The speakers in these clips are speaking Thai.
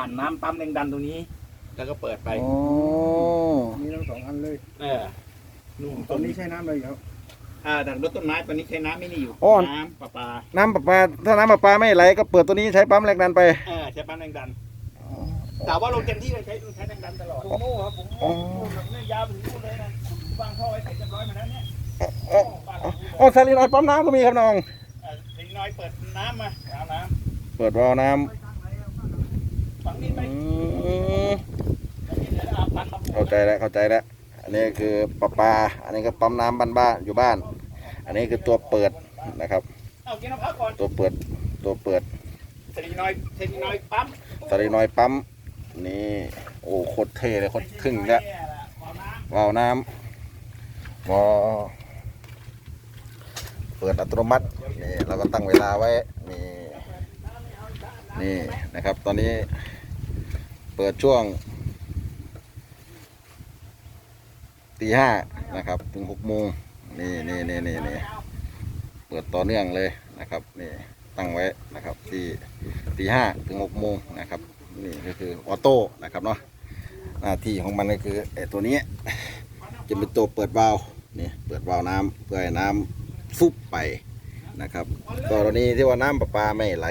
ผ่านน้ำปั๊มแรงดันตรงนี้ แล้วก็เปิดไปโอ้มีทั้งสองอันเลยเออนู่นตอนนี้ใช้น้ำอะไรอยู่ครับอ่าแต่รถต้นไม้ตอนนี้ใช้น้ำไม่นี่อยู่อ้อน้ำประปาน้ำประปาถ้าน้ำประปาไม่ไหลก็เปิดตัวนี้ใช้ปั๊มแรงดันไปเออใช้ปั๊มแรงดันแต่ว่าลงเต็มที่เลยใช้ใช้แรงดันตลอดผมโม่ครับผมอ๋อเนี่ยยาวถึงนู่นเลยนะวางท่อไว้เสร็จเรียบร้อยมาแล้วเนี่ยอ๋ออ๋อซาลีนอยด์ปั๊มน้ำก็มีครับน้อง เออเด็กน้อยเปิดน้ำมาเอาน้เปิดวาล์วน้ำ เข้าใจแล้วเข้าใจแล้ว อันนี้คือประปลา อันนี้ก็ปั๊มน้ำบ้านบ้านๆอยู่บ้าน อันนี้คือตัวเปิดนะครับ ตัวเปิดตัวเปิดสรีน้อยสรีน้อยปั๊มซาลีน้อยปั๊มนี่โอ้โคตรเท่เลยโคตรทึ่งแล้วเหละขอน้ำวาวน้ำวาล์วเปิดอัตโนมัตินี่เราก็ตั้งเวลาไว้นี่ นี่นะครับตอนนี้เปิดช่วงตีห้านะครับ ถึงหกโมงนี่นี่นี่นี่นี่เปิดต่อเนื่องเลยนะครับนี่ตั้งไว้นะครับที่ตีห้าถึงหกโมงนะครับนี่ก็คือออโต้นะครับเนาะหน้าที่ของมันก็คือไอ้ตัวนี้จะเป็นตัวเปิดวาล์วนี่เปิดวาล์วน้ำเพื่อให้น้ำฟุบไปนะครับกรณีที่ว่าน้ำประปาไม่ไหล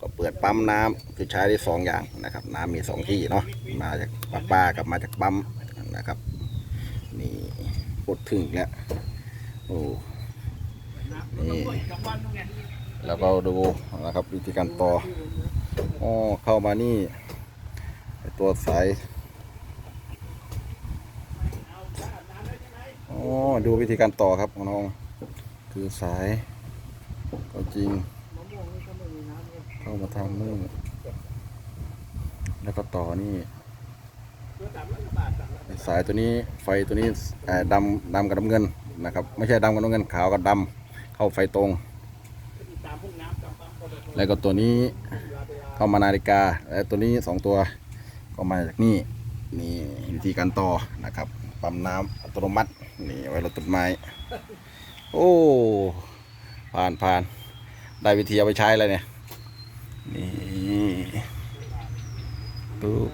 ก็เปิดปั๊มน้ำคือใช้ได้สองอย่างนะครับ น้ำมีสองที่เนาะมาจากประปากับมาจากปั๊มนะครับนี่ปดถึงแล้วโอ้นี่กลางวันนู่นไงแล้วก็ดูนะครับวิธีการต่ออ๋อเข้ามานี่ไอ้ตัวสายอ๋อดูวิธีการต่อครับน้องคือสายก็จริง เข้ามาทางนู่นแล้วก็ต่อนี่สายตัวนี้ไฟตัวนี้ดำดำกับน้ำเงินนะครับ ไม่ใช่ดำกับน้ำเงินขาวกับดำเข้าไฟตรง แล้วก็ตัวนี้เข้ามานาฬิกาและตัวนี้สองตัวก็มาจากนี่นี่วิธีการต่อนะครับปั๊มน้ำอัตโนมัตินี่ไว้รดต้นไม้โอ้ผ่านผ่านได้วิธีเอาไปใช้เลยเนี่ย นี่ปุ๊บ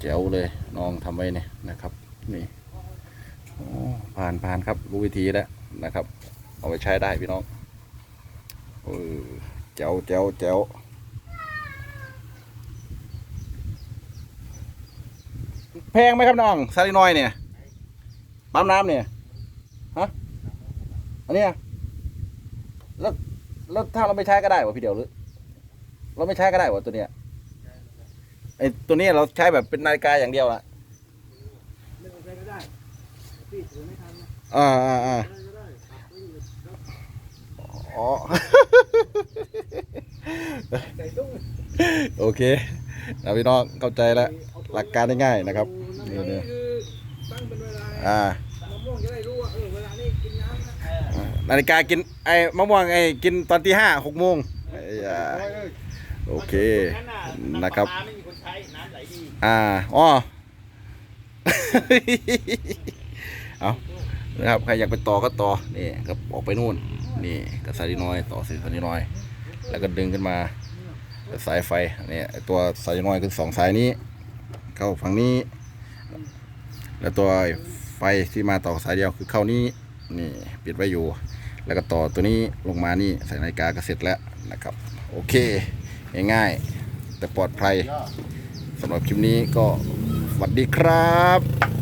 แจ๋วเลยน้องทำไว้เนี่ยนะครับ นี่ผ่านผ่านครับรู้วิธีแล้วนะครับ เอาไปใช้ได้พี่น้องเออแจ๋วแจ๋วแจ๋วแพงไหมครับน้องซาลินอยเนี่ยปั๊มน้ำเนี่ยฮะอันนี้ แล้วแล้วถ้าเราไม่ใช้ก็ได้วะพี่เดียวหรือ เราไม่ใช้ก็ได้วะตัวเนี้ยไอตัวเนี้ยเราใช้แบบเป็นนาฬิกาอย่างเดียวอะไม่ต้องใช้ก็ได้พี่ถือไม่ทันนะอ่าอ่าอ่าใช้ก็ได้ปักไว้อยู่แล้วอ๋อ ใส่ตุ้งโอเคนะพี่น้องเข้าใจแล้ว หลักการง่ายๆนะครับ นี่นี่คือตั้งเป็นเวลา อ่า นาฬิกากินไอ้มะม่วงไอ้กินตอนที่ห้าหกโมงไอ้ยาโอเคนะครับ ไม่มีคนใช้น้ำไหลดีอ่าอ๋อ เอานะครับใครอยากไปต่อก็ต่อนี่ก็ออกไปนู่น นี่กับสายน้อย ต่อสายน้อย แล้วก็ดึงขึ้นมาสายไฟนี่ไอ้ตัวสายน้อยคือสองสายนี้ เข้าฝั่งนี้ แล้วตัวไฟที่มาต่อสายเดียวคือเข้านี้ นี่ปิดไว้อยู่ แล้วก็ต่อตัวนี้ลงมานี่ใส่นาฬิกาก็เสร็จแล้วนะครับ โอเค ง่ายๆแต่ปลอดภัยสำหรับคลิปนี้ก็สวัสดีครับ